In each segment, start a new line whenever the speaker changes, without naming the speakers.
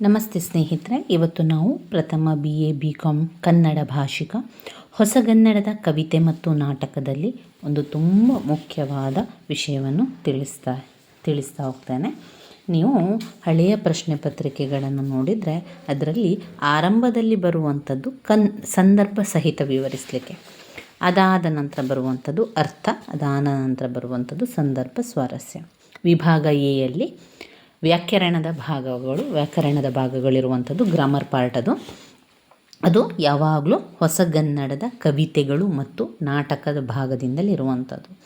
ನಮಸ್ತೆ ಸ್ನೇಹಿತರೆ, ಇವತ್ತು ನಾವು ಪ್ರಥಮ B A B Com Kannada ಭಾಷಿಕ ಹೊಸಗನ್ನಡದ ಕವಿತೆ ಮತ್ತು ನಾಟಕದಲ್ಲಿ ಒಂದು ತುಂಬ ಮುಖ್ಯವಾದ ವಿಷಯವನ್ನು ತಿಳಿಸ್ತಾ ತಿಳಿಸ್ತಾ ಹೋಗ್ತೇನೆ. ನೀವು ಹಳೆಯ ಪ್ರಶ್ನೆ ಪತ್ರಿಕೆಗಳನ್ನು ನೋಡಿದರೆ ಅದರಲ್ಲಿ ಆರಂಭದಲ್ಲಿ ಬರುವಂಥದ್ದು ಕನ್, ಸಂದರ್ಭ ಸಹಿತ ವಿವರಿಸಲಿಕ್ಕೆ. ಅದಾದ ನಂತರ ಬರುವಂಥದ್ದು ಅರ್ಥ ಅದಾದ ನಂತರ ಬರುವಂಥದ್ದು ಸಂದರ್ಭ ಸ್ವಾರಸ್ಯ. ವಿಭಾಗ ಎಯಲ್ಲಿ ವ್ಯಾಕರಣದ ಭಾಗಗಳು, ವ್ಯಾಕರಣದ ಭಾಗಗಳಿರುವಂಥದ್ದು ಗ್ರಾಮರ್ ಪಾರ್ಟ್ ಅದು. ಅದು ಯಾವಾಗಲೂ ಹೊಸಗನ್ನಡದ ಕವಿತೆಗಳು ಮತ್ತು ನಾಟಕದ ಭಾಗದಿಂದಲೇ ಇರುವಂಥದ್ದು.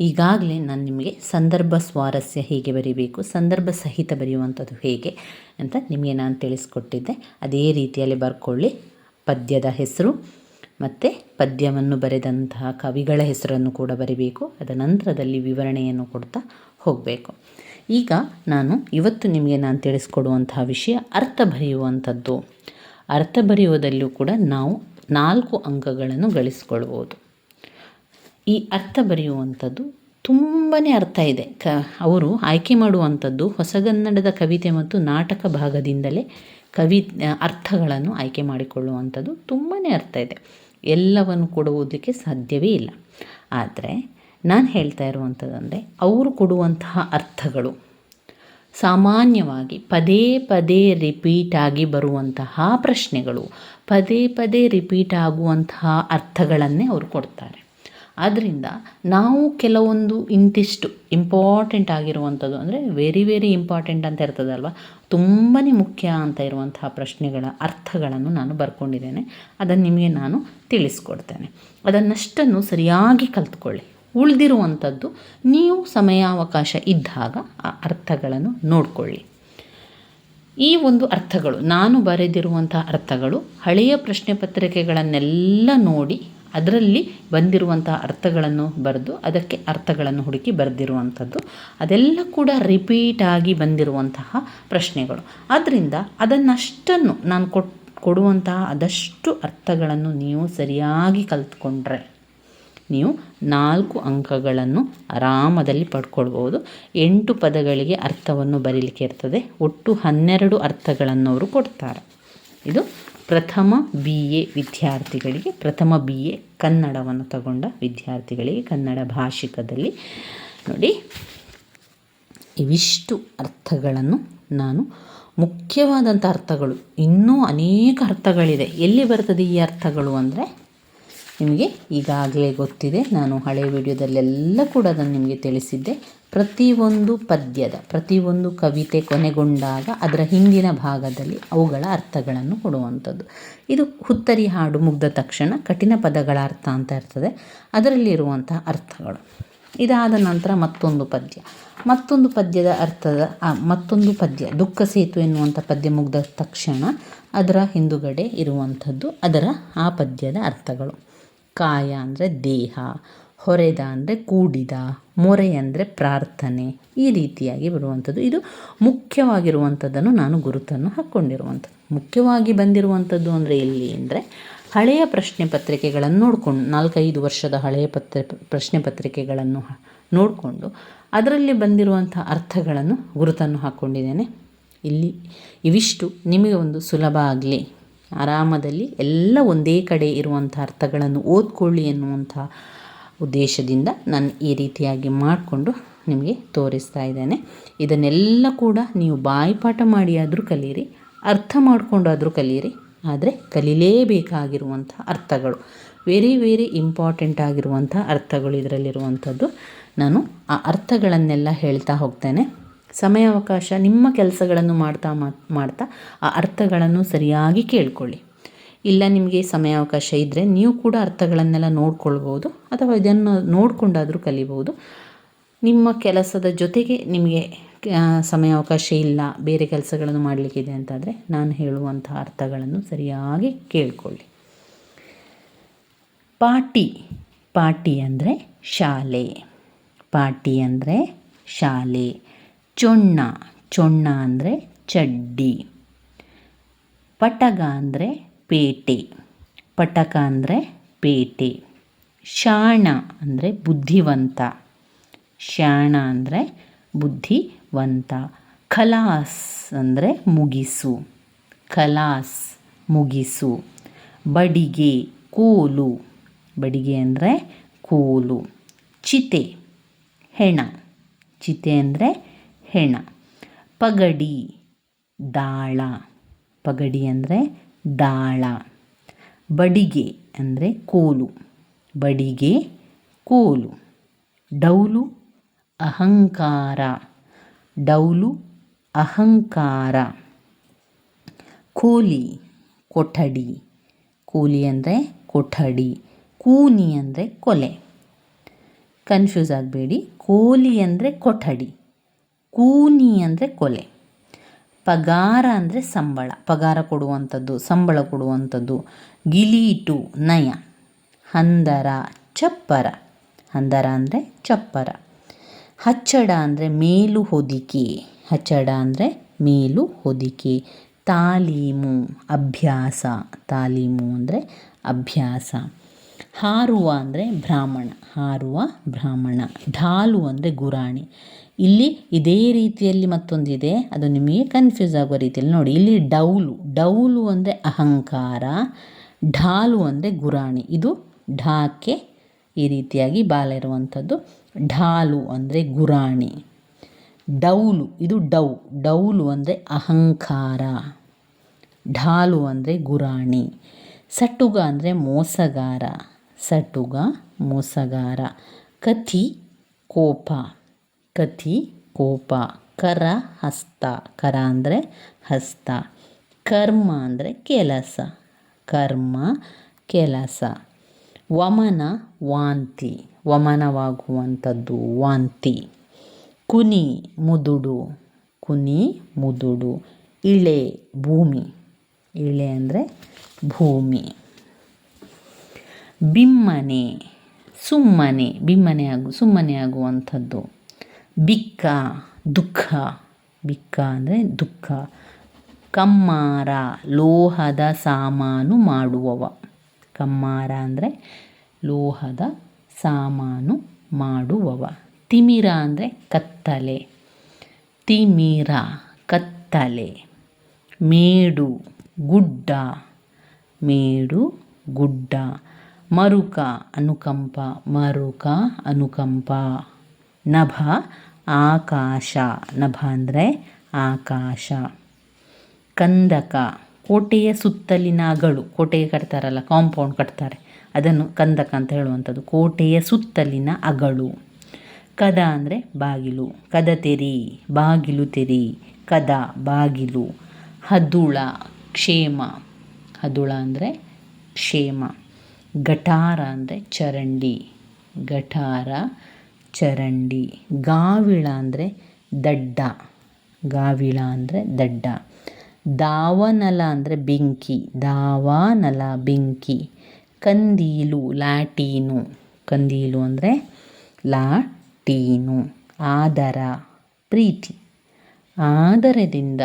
ಈಗಾಗಲೇ ನಾನು ನಿಮಗೆ ಸಂದರ್ಭ ಸ್ವಾರಸ್ಯ ಹೇಗೆ ಬರೀಬೇಕು, ಸಂದರ್ಭ ಸಹಿತ ಬರೆಯುವಂಥದ್ದು ಹೇಗೆ ಅಂತ ನಿಮಗೆ ನಾನು ತಿಳಿಸ್ಕೊಟ್ಟಿದ್ದೆ. ಅದೇ ರೀತಿಯಲ್ಲಿ ಬರ್ಕೊಳ್ಳಿ. ಪದ್ಯದ ಹೆಸರು ಮತ್ತು ಪದ್ಯವನ್ನು ಬರೆದಂತಹ ಕವಿಗಳ ಹೆಸರನ್ನು ಕೂಡ ಬರಿಬೇಕು. ಅದ ನಂತರದಲ್ಲಿ ವಿವರಣೆಯನ್ನು ಕೊಡ್ತಾ ಹೋಗಬೇಕು. ಈಗ ನಾನು ಇವತ್ತು ನಿಮಗೆ ನಾನು ತಿಳಿಸ್ಕೊಡುವಂತಹ ವಿಷಯ ಅರ್ಥ ಬರೆಯುವಂಥದ್ದು. ಅರ್ಥ ಬರೆಯುವುದಲ್ಲೂ ಕೂಡ ನಾವು ನಾಲ್ಕು ಅಂಕಗಳನ್ನು ಗಳಿಸ್ಕೊಳ್ಬೋದು. ಈ ಅರ್ಥ ಬರೆಯುವಂಥದ್ದು ತುಂಬಾ ಅರ್ಥ ಇದೆ. ಕ, ಅವರು ಆಯ್ಕೆ ಮಾಡುವಂಥದ್ದು ಹೊಸಗನ್ನಡದ ಕವಿತೆ ಮತ್ತು ನಾಟಕ ಭಾಗದಿಂದಲೇ ಕವಿ ಅರ್ಥಗಳನ್ನು ಆಯ್ಕೆ ಮಾಡಿಕೊಳ್ಳುವಂಥದ್ದು ತುಂಬಾ ಅರ್ಥ ಇದೆ. ಎಲ್ಲವನ್ನು ಕೂಡ ಓದಲಿಕ್ಕೆ ಸಾಧ್ಯವೇ ಇಲ್ಲ. ಆದರೆ ನಾನು ಹೇಳ್ತಾ ಇರುವಂಥದ್ದಂದರೆ ಅವರು ಕೊಡುವಂತಹ ಅರ್ಥಗಳು ಸಾಮಾನ್ಯವಾಗಿ ಪದೇ ಪದೇ ರಿಪೀಟ್ ಆಗಿ ಬರುವಂತಹ ಪ್ರಶ್ನೆಗಳು, ಪದೇ ಪದೇ ರಿಪೀಟ್ ಆಗುವಂತಹ ಅರ್ಥಗಳನ್ನೇ ಅವರು ಕೊಡ್ತಾರೆ. ಆದ್ದರಿಂದ ನಾವು ಕೆಲವೊಂದು ಇಂತಿಷ್ಟು ಇಂಪಾರ್ಟೆಂಟ್ ಆಗಿರುವಂಥದ್ದು ಅಂದರೆ ವೆರಿ ವೆರಿ ಇಂಪಾರ್ಟೆಂಟ್ ಅಂತ ಇರ್ತದಲ್ವ ತುಂಬಾ ಮುಖ್ಯ ಅಂತ ಇರುವಂತಹ ಪ್ರಶ್ನೆಗಳ ಅರ್ಥಗಳನ್ನು ನಾನು ಬರ್ಕೊಂಡಿದ್ದೇನೆ. ಅದನ್ನು ನಿಮಗೆ ನಾನು ತಿಳಿಸ್ಕೊಡ್ತೇನೆ. ಅದನ್ನಷ್ಟನ್ನು ಸರಿಯಾಗಿ ಕಲ್ತ್ಕೊಳ್ಳಿ. ಉಳಿದಿರುವಂಥದ್ದು, ನೀವು ಸಮಯಾವಕಾಶ ಇದ್ದಾಗ ಆ ಅರ್ಥಗಳನ್ನು ನೋಡಿಕೊಳ್ಳಿ. ಈ ಒಂದು ಅರ್ಥಗಳು, ನಾನು ಬರೆದಿರುವಂಥ ಅರ್ಥಗಳು, ಹಳೆಯ ಪ್ರಶ್ನೆ ಪತ್ರಿಕೆಗಳನ್ನೆಲ್ಲ ನೋಡಿ ಅದರಲ್ಲಿ ಬಂದಿರುವಂಥ ಅರ್ಥಗಳನ್ನು ಬರೆದು ಅದಕ್ಕೆ ಅರ್ಥಗಳನ್ನು ಹುಡುಕಿ ಬರೆದಿರುವಂಥದ್ದು, ಅದೆಲ್ಲ ಕೂಡ ರಿಪೀಟ್ ಆಗಿ ಬಂದಿರುವಂತಹ ಪ್ರಶ್ನೆಗಳು. ಆದ್ದರಿಂದ ಅದನ್ನಷ್ಟನ್ನು ನಾನು ಕೊಟ್, ಕೊಡುವಂತಹ ಅದಷ್ಟು ಅರ್ಥಗಳನ್ನು ನೀವು ಸರಿಯಾಗಿ ಕಲ್ತ್ಕೊಂಡ್ರೆ ನೀವು ನಾಲ್ಕು ಅಂಕಗಳನ್ನು ಆರಾಮದಲ್ಲಿ ಪಡ್ಕೊಳ್ಬೋದು. ಎಂಟು ಪದಗಳಿಗೆ ಅರ್ಥವನ್ನು ಬರೀಲಿಕ್ಕೆ ಇರ್ತದೆ. ಒಟ್ಟು ಹನ್ನೆರಡು ಅರ್ಥಗಳನ್ನು ಅವರು ಕೊಡ್ತಾರೆ. ಇದು ಪ್ರಥಮ ಬಿ ಎ ವಿದ್ಯಾರ್ಥಿಗಳಿಗೆ, ಪ್ರಥಮ ಬಿ ಎ ಕನ್ನಡವನ್ನು ತಗೊಂಡ ವಿದ್ಯಾರ್ಥಿಗಳಿಗೆ ಕನ್ನಡ ಭಾಷಿಕದಲ್ಲಿ. ನೋಡಿ, ಇವಿಷ್ಟು ಅರ್ಥಗಳನ್ನು ನಾನು ಮುಖ್ಯವಾದಂಥ ಅರ್ಥಗಳು, ಇನ್ನೂ ಅನೇಕ ಅರ್ಥಗಳಿದೆ. ಎಲ್ಲಿ ಬರ್ತದೆ ಈ ಅರ್ಥಗಳು ಅಂದರೆ ನಿಮಗೆ ಈಗಾಗಲೇ ಗೊತ್ತಿದೆ. ನಾನು ಹಳೆಯ ವಿಡಿಯೋದಲ್ಲೆಲ್ಲ ಕೂಡ ಅದನ್ನು ನಿಮಗೆ ತಿಳಿಸಿದ್ದೆ. ಪ್ರತಿಯೊಂದು ಪದ್ಯದ ಪ್ರತಿಯೊಂದು ಕವಿತೆ ಕೊನೆಗೊಂಡಾಗ ಅದರ ಹಿಂದಿನ ಭಾಗದಲ್ಲಿ ಅವುಗಳ ಅರ್ಥಗಳನ್ನು ಕೊಡುವಂಥದ್ದು. ಇದು ಹುತ್ತರಿ ಹಾಡು ಮುಗ್ದ ತಕ್ಷಣ ಕಠಿಣ ಪದಗಳ ಅರ್ಥ ಅಂತ ಇರ್ತದೆ. ಅದರಲ್ಲಿರುವಂತಹ ಅರ್ಥಗಳು. ಇದಾದ ನಂತರ ಮತ್ತೊಂದು ಪದ್ಯ. ಮತ್ತೊಂದು ಪದ್ಯದ ಅರ್ಥದ ಮತ್ತೊಂದು ಪದ್ಯ, ದುಃಖ ಸೇತು ಎನ್ನುವಂಥ ಪದ್ಯ ಮುಗ್ದ ತಕ್ಷಣ ಅದರ ಹಿಂದುಗಡೆ ಇರುವಂಥದ್ದು, ಅದರ ಆ ಪದ್ಯದ ಅರ್ಥಗಳು. ಕಾಯ ಅಂದರೆ ದೇಹ, ಹೊರೆದ ಅಂದರೆ ಕೂಡಿದ, ಮೊರೆ ಅಂದರೆ ಪ್ರಾರ್ಥನೆ ಈ ರೀತಿಯಾಗಿ ಬರುವಂಥದ್ದು ಇದು ಮುಖ್ಯವಾಗಿರುವಂಥದ್ದನ್ನು ನಾನು ಗುರುತನ್ನು ಹಾಕ್ಕೊಂಡಿರುವಂಥದ್ದು. ಮುಖ್ಯವಾಗಿ ಬಂದಿರುವಂಥದ್ದು ಅಂದರೆ ಎಲ್ಲಿ ಅಂದರೆ ಹಳೆಯ ಪ್ರಶ್ನೆ ಪತ್ರಿಕೆಗಳನ್ನು ನೋಡಿಕೊಂಡು, ನಾಲ್ಕೈದು ವರ್ಷದ ಹಳೆಯ ಪತ್ರ, ಪ್ರಶ್ನೆ ಪತ್ರಿಕೆಗಳನ್ನು ನೋಡಿಕೊಂಡು ಅದರಲ್ಲಿ ಬಂದಿರುವಂಥ ಅರ್ಥಗಳನ್ನು ಗುರುತನ್ನು ಹಾಕ್ಕೊಂಡಿದ್ದೇನೆ. ಇಲ್ಲಿ ಇವಿಷ್ಟು. ನಿಮಗೆ ಒಂದು ಸುಲಭ ಆಗಲಿ. ಆರಾಮದಲ್ಲಿ ಎಲ್ಲ ಒಂದೇ ಕಡೆ ಇರುವಂಥ ಅರ್ಥಗಳನ್ನು ಓದ್ಕೊಳ್ಳಿ ಎನ್ನುವಂಥ ಉದ್ದೇಶದಿಂದ ನಾನು ಈ ರೀತಿಯಾಗಿ ಮಾಡಿಕೊಂಡು ನಿಮಗೆ ತೋರಿಸ್ತಾ ಇದ್ದೇನೆ. ಇದನ್ನೆಲ್ಲ ಕೂಡ ನೀವು ಬಾಯಿಪಾಠ ಮಾಡಿ ಕಲಿಯಿರಿ ಅರ್ಥ ಮಾಡಿಕೊಂಡಾದರೂ ಕಲಿಯಿರಿ ಆದರೆ ಕಲೀಲೇಬೇಕಾಗಿರುವಂಥ ಅರ್ಥಗಳು, ವೆರಿ ವೆರಿ ಇಂಪಾರ್ಟೆಂಟ್ ಆಗಿರುವಂಥ ಅರ್ಥಗಳು ಇದರಲ್ಲಿರುವಂಥದ್ದು. ನಾನು ಆ ಅರ್ಥಗಳನ್ನೆಲ್ಲ ಹೇಳ್ತಾ ಹೋಗ್ತೇನೆ. ಸಮಯಾವಕಾಶ ನಿಮ್ಮ ಕೆಲಸಗಳನ್ನು ಮಾಡ್ತಾ ಮಾಡ್ತಾ ಆ ಅರ್ಥಗಳನ್ನು ಸರಿಯಾಗಿ ಕೇಳ್ಕೊಳ್ಳಿ. ಇಲ್ಲ ನಿಮಗೆ ಸಮಯಾವಕಾಶ ಇದ್ದರೆ ನೀವು ಕೂಡ ಅರ್ಥಗಳನ್ನೆಲ್ಲ ನೋಡ್ಕೊಳ್ಬೋದು ಅಥವಾ ಇದನ್ನು ನೋಡಿಕೊಂಡಾದರೂ ಕಲಿಬೋದು. ನಿಮ್ಮ ಕೆಲಸದ ಜೊತೆಗೆ ನಿಮಗೆ ಸಮಯಾವಕಾಶ ಇಲ್ಲ, ಬೇರೆ ಕೆಲಸಗಳನ್ನು ಮಾಡಲಿಕ್ಕಿದೆ ಅಂತಾದರೆ ನಾನು ಹೇಳುವಂಥ ಅರ್ಥಗಳನ್ನು ಸರಿಯಾಗಿ ಕೇಳಿಕೊಳ್ಳಿ. ಪಾಟಿ ಪಾಟಿ ಅಂದರೆ ಶಾಲೆ. ಪಾಟಿ ಅಂದರೆ ಶಾಲೆ. ಚೊಣ್ಣ ಚೊಣ್ಣ ಅಂದರೆ ಚಡ್ಡಿ. ಪಟಗ ಅಂದರೆ ಪೇಟೆ. ಪಟಕ ಅಂದರೆ ಪೇಟೆ. ಶಾಣ ಅಂದರೆ ಬುದ್ಧಿವಂತ. ಶಾಣ ಅಂದರೆ ಬುದ್ಧಿವಂತ. ಖಲಾಸ್ ಅಂದರೆ ಮುಗಿಸು. ಖಲಾಸ್ ಮುಗಿಸು. ಬಡಿಗೆ, ಕೋಲು. ಬಡಿಗೆ ಅಂದರೆ ಕೋಲು. ಚಿತೆ, ಹೆಣ. ಚಿತೆ ಅಂದರೆ ಹೆಣ ಪಗಡಿ, ದಾಳ. ಪಗಡಿ ಅಂದರೆ ದಾಳ. ಬಡಿಗೆ ಅಂದರೆ ಕೋಲು. ಬಡಿಗೆ, ಕೋಲು. ಡೌಲು, ಅಹಂಕಾರ. ಡೌಲು, ಅಹಂಕಾರ. ಕೋಲಿ, ಕೊಠಡಿ. ಕೋಲಿ ಅಂದರೆ ಕೊಠಡಿ. ಕೂನಿ ಅಂದರೆ ಕೊಲೆ. ಕನ್ಫ್ಯೂಸ್ ಆಗಬೇಡಿ. ಕೋಲಿ ಅಂದರೆ ಕೊಠಡಿ. ಕೂನಿ ಅಂದರೆ ಕೊಲೆ. ಪಗಾರ ಅಂದರೆ ಸಂಬಳ. ಪಗಾರ ಕೊಡುವಂಥದ್ದು, ಸಂಬಳ ಕೊಡುವಂಥದ್ದು. ಗಿಲೀಟು ನಯ. ಹಂದರ, ಚಪ್ಪರ. ಹಂದರ ಅಂದರೆ ಚಪ್ಪರ. ಹಚ್ಚಡ ಅಂದರೆ ಮೇಲು ಹೊದಿಕೆ. ಹಚ್ಚಡ ಅಂದರೆ ಮೇಲು ಹೊದಿಕೆ. ತಾಲೀಮು, ಅಭ್ಯಾಸ. ತಾಲೀಮು ಅಂದರೆ ಅಭ್ಯಾಸ. ಹಾರುವ ಅಂದರೆ ಬ್ರಾಹ್ಮಣ, ಹಾರುವ ಬ್ರಾಹ್ಮಣ, ಢಾಲು ಅಂದರೆ ಗುರಾಣಿ. ಇಲ್ಲಿ ಇದೇ ರೀತಿಯಲ್ಲಿ ಮತ್ತೊಂದಿದೆ. ಅದು ನಿಮಗೆ ಕನ್ಫ್ಯೂಸ್ ಆಗುವ ರೀತಿಯಲ್ಲಿ ನೋಡಿ. ಇಲ್ಲಿ ಡೌಲು ಡೌಲು ಅಂದರೆ ಅಹಂಕಾರ, ಢಾಲು ಅಂದರೆ ಗುರಾಣಿ. ಇದು ಢಾಕೆ ಈ ರೀತಿಯಾಗಿ ಬಾಲ ಇರುವಂಥದ್ದು. ಢಾಲು ಅಂದರೆ ಗುರಾಣಿ. ಡೌಲು, ಇದು ಡೌ, ಡೌಲು ಅಂದರೆ ಅಹಂಕಾರ, ಢಾಲು ಅಂದರೆ ಗುರಾಣಿ. ಸಟ್ಟುಗ ಅಂದರೆ ಮೋಸಗಾರ. ಸಟುಗ, ಮೋಸಗಾರ, ಕಥಿ, ಕೋಪ ಕಥಿ, ಕೋಪ, ಕರ, ಹಸ್ತ, ಕರ ಅಂದರೆ ಹಸ್ತ, ಕರ್ಮ ಅಂದರೆ ಕೆಲಸ, ಕರ್ಮ, ಕೆಲಸ, ವಮನ, ವಾಂತಿ, ವಮನವಾಗುವಂಥದ್ದು ವಾಂತಿ, ಕುನಿ, ಮುದುಡು ಕುನಿ, ಮುದುಡು, ಇಳೆ, ಭೂಮಿ, ಇಳೆ ಅಂದರೆ ಭೂಮಿ. ಬಿಮ್ಮನೆ, ಸುಮ್ಮನೆ, ಬಿಮ್ಮನೆ ಆಗು, ಸುಮ್ಮನೆ ಆಗುವಂಥದ್ದು. ಬಿಕ್ಕ, ದುಃಖ. ಬಿಕ್ಕ ಅಂದರೆ ದುಃಖ. ಕಮ್ಮಾರ, ಲೋಹದ ಸಾಮಾನು ಮಾಡುವವ. ಕಮ್ಮಾರ ಅಂದರೆ ಲೋಹದ ಸಾಮಾನು ಮಾಡುವವ. ತಿಮಿರ ಅಂದರೆ ಕತ್ತಲೆ. ತಿಮಿರ, ಕತ್ತಲೆ. ಮೇಡು, ಗುಡ್ಡ. ಮೇಡು, ಗುಡ್ಡ. ಮರುಕ ಅನುಕಂಪ ಮರುಕ ಅನುಕಂಪ. ನಭ ಆಕಾಶ, ನಭ ಅಂದರೆ ಆಕಾಶ. ಕಂದಕ, ಕೋಟೆಯ ಸುತ್ತಲಿನ ಅಗಳು, ಕೋಟೆಗೆ ಕಟ್ತಾರಲ್ಲ ಕಾಂಪೌಂಡ್ ಕಟ್ತಾರೆ. ಅದನ್ನು ಕಂದಕ ಅಂತ ಹೇಳುವಂಥದ್ದು, ಕೋಟೆಯ ಸುತ್ತಲಿನ ಅಗಳು. ಕದ ಅಂದರೆ ಬಾಗಿಲು, ಕದ ತೆರಿ, ಬಾಗಿಲು ತೆರಿ, ಕದ ಬಾಗಿಲು. ಹದುಳ, ಕ್ಷೇಮ, ಹದುಳ ಅಂದರೆ ಕ್ಷೇಮ. ಗಟಾರ ಅಂದರೆ ಚರಂಡಿ. ಗಟಾರ ಚರಂಡಿ. ಗಾವಿಳ ಅಂದರೆ ದಡ್ಡ. ಗಾವಿಳ ಅಂದರೆ ದಡ್ಡ. ದಾವನಲ ಅಂದರೆ ಬೆಂಕಿ. ದಾವಾನಲ, ಬೆಂಕಿ. ಕಂದೀಲು, ಲಾಟೀನು. ಕಂದೀಲು ಅಂದರೆ ಲಾಟೀನು. ಆದರ, ಪ್ರೀತಿ. ಆದರದಿಂದ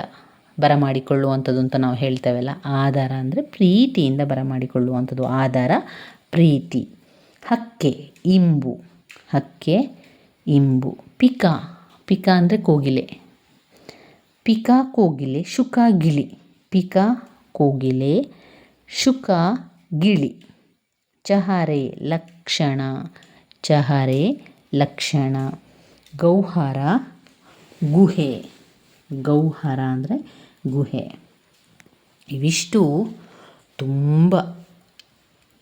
ಬರಮಾಡಿಕೊಳ್ಳುವಂಥದ್ದು ಅಂತ ನಾವು ಹೇಳ್ತೇವಲ್ಲ. ಆಧಾರ ಅಂದರೆ ಪ್ರೀತಿಯಿಂದ ಬರಮಾಡಿಕೊಳ್ಳುವಂಥದ್ದು. ಆಧಾರ, ಪ್ರೀತಿ. ಹಕ್ಕೆ, ಇಂಬು. ಹಕ್ಕೆ, ಇಂಬು. ಪಿಕ. ಪಿಕ ಅಂದರೆ ಕೋಗಿಲೆ. ಪಿಕ, ಕೋಗಿಲೆ, ಶುಕ, ಗಿಳಿ. ಪಿಕ, ಕೋಗಿಲೆ, ಶುಕ, ಗಿಳಿ. ಚಹರೆ, ಲಕ್ಷಣ. ಚಹರೆ, ಲಕ್ಷಣ. ಗೌಹರ, ಗುಹೆ. ಗೌಹರ ಅಂದರೆ ಗುಹೆ. ಇವಿಷ್ಟು ತುಂಬ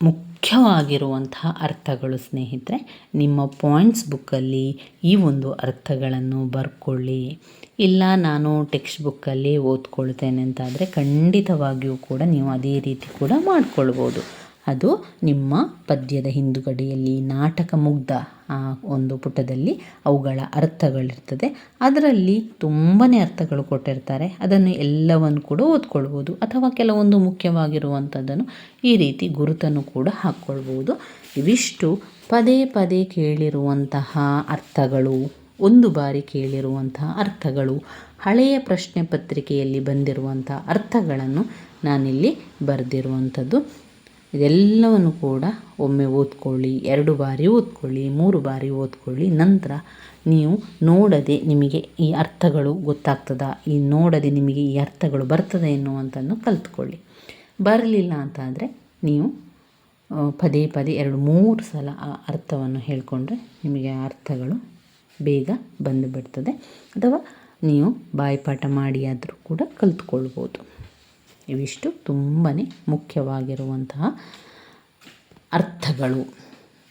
ಮುಖ್ಯವಾಗಿರುವಂತಹ ಅರ್ಥಗಳು ಸ್ನೇಹಿತರೆ. ನಿಮ್ಮ ಪಾಯಿಂಟ್ಸ್ ಬುಕ್ಕಲ್ಲಿ ಈ ಒಂದು ಅರ್ಥಗಳನ್ನು ಬರ್ಕೊಳ್ಳಿ. ಇಲ್ಲ ನಾನು ಟೆಕ್ಸ್ಟ್ ಬುಕ್ಕಲ್ಲಿ ಓದ್ಕೊಳ್ತೇನೆ ಅಂತಾದರೆ ಖಂಡಿತವಾಗಿಯೂ ಕೂಡ ನೀವು ಅದೇ ರೀತಿ ಕೂಡ ಮಾಡ್ಕೊಳ್ಬೋದು. ಅದು ನಿಮ್ಮ ಪದ್ಯದ ಹಿಂದುಗಡೆಯಲ್ಲಿ ನಾಟಕ ಮುಗ್ಧ, ಆ, ಒಂದು ಪುಟದಲ್ಲಿ ಅವುಗಳ ಅರ್ಥಗಳಿರ್ತದೆ. ಅದರಲ್ಲಿ ತುಂಬಾ ಅರ್ಥಗಳು ಕೊಟ್ಟಿರ್ತಾರೆ. ಅದನ್ನು ಎಲ್ಲವನ್ನು ಕೂಡ ಓದ್ಕೊಳ್ಬೋದು. ಅಥವಾ ಕೆಲವೊಂದು ಮುಖ್ಯವಾಗಿರುವಂಥದ್ದನ್ನು ಈ ರೀತಿ ಗುರುತನ್ನು ಕೂಡ ಹಾಕ್ಕೊಳ್ಬೋದು. ಇವಿಷ್ಟು ಪದೇ ಪದೇ ಕೇಳಿರುವಂತಹ ಅರ್ಥಗಳು, ಒಂದು ಬಾರಿ ಕೇಳಿರುವಂತಹ ಅರ್ಥಗಳು, ಹಳೆಯ ಪ್ರಶ್ನೆ ಪತ್ರಿಕೆಯಲ್ಲಿ ಬಂದಿರುವಂಥ ಅರ್ಥಗಳನ್ನು ನಾನಿಲ್ಲಿ ಬರೆದಿರುವಂಥದ್ದು. ಇದೆಲ್ಲವನ್ನು ಕೂಡ ಒಮ್ಮೆ ಓದ್ಕೊಳ್ಳಿ, ಎರಡು ಬಾರಿ ಓದ್ಕೊಳ್ಳಿ, ಮೂರು ಬಾರಿ ಓದ್ಕೊಳ್ಳಿ. ನಂತರ ನೀವು ನೋಡದೆ ನಿಮಗೆ ಈ ಅರ್ಥಗಳು ಗೊತ್ತಾಗ್ತದಾ, ಈ ನೋಡದೆ ನಿಮಗೆ ಈ ಅರ್ಥಗಳು ಬರ್ತದೆ ಎನ್ನುವಂಥದ್ದು ಕಲ್ತ್ಕೊಳ್ಳಿ. ಬರಲಿಲ್ಲ ಅಂತಾದರೆ ನೀವು ಪದೇ ಪದೇ ಎರಡು ಮೂರು ಸಲ ಆ ಅರ್ಥವನ್ನು ಹೇಳಿಕೊಂಡ್ರೆ ನಿಮಗೆ ಆ ಅರ್ಥಗಳು ಬೇಗ ಬಂದು ಬಿಡ್ತದೆ. ಅಥವಾ ನೀವು ಬಾಯಿಪಾಠ ಮಾಡಿಯಾದರೂ ಕೂಡ ಕಲ್ತ್ಕೊಳ್ಬೋದು. ಇವಿಷ್ಟು ತುಂಬಾ ಮುಖ್ಯವಾಗಿರುವಂತಹ ಅರ್ಥಗಳು.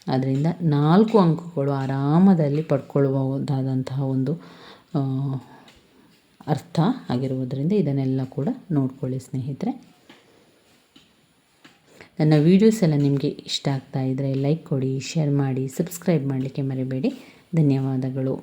ಅದರಿಂದ ನಾಲ್ಕು ಅಂಕಗಳು ಆರಾಮದಲ್ಲಿ ಪಡ್ಕೊಳ್ಳಬಹುದಾದಂತಹ ಒಂದು ಅರ್ಥ ಆಗಿರುವುದರಿಂದ ಇದನ್ನೆಲ್ಲ ಕೂಡ ನೋಡ್ಕೊಳ್ಳಿ ಸ್ನೇಹಿತರೆ. ನನ್ನ ವೀಡಿಯೋಸ್ ಎಲ್ಲ ನಿಮಗೆ ಇಷ್ಟ ಆಗ್ತಾ ಇದ್ದರೆ ಲೈಕ್ ಕೊಡಿ ಶೇರ್ ಮಾಡಿ ಸಬ್ಸ್ಕ್ರೈಬ್ ಮಾಡಲಿಕ್ಕೆ ಮರಿಬೇಡಿ. ಧನ್ಯವಾದಗಳು.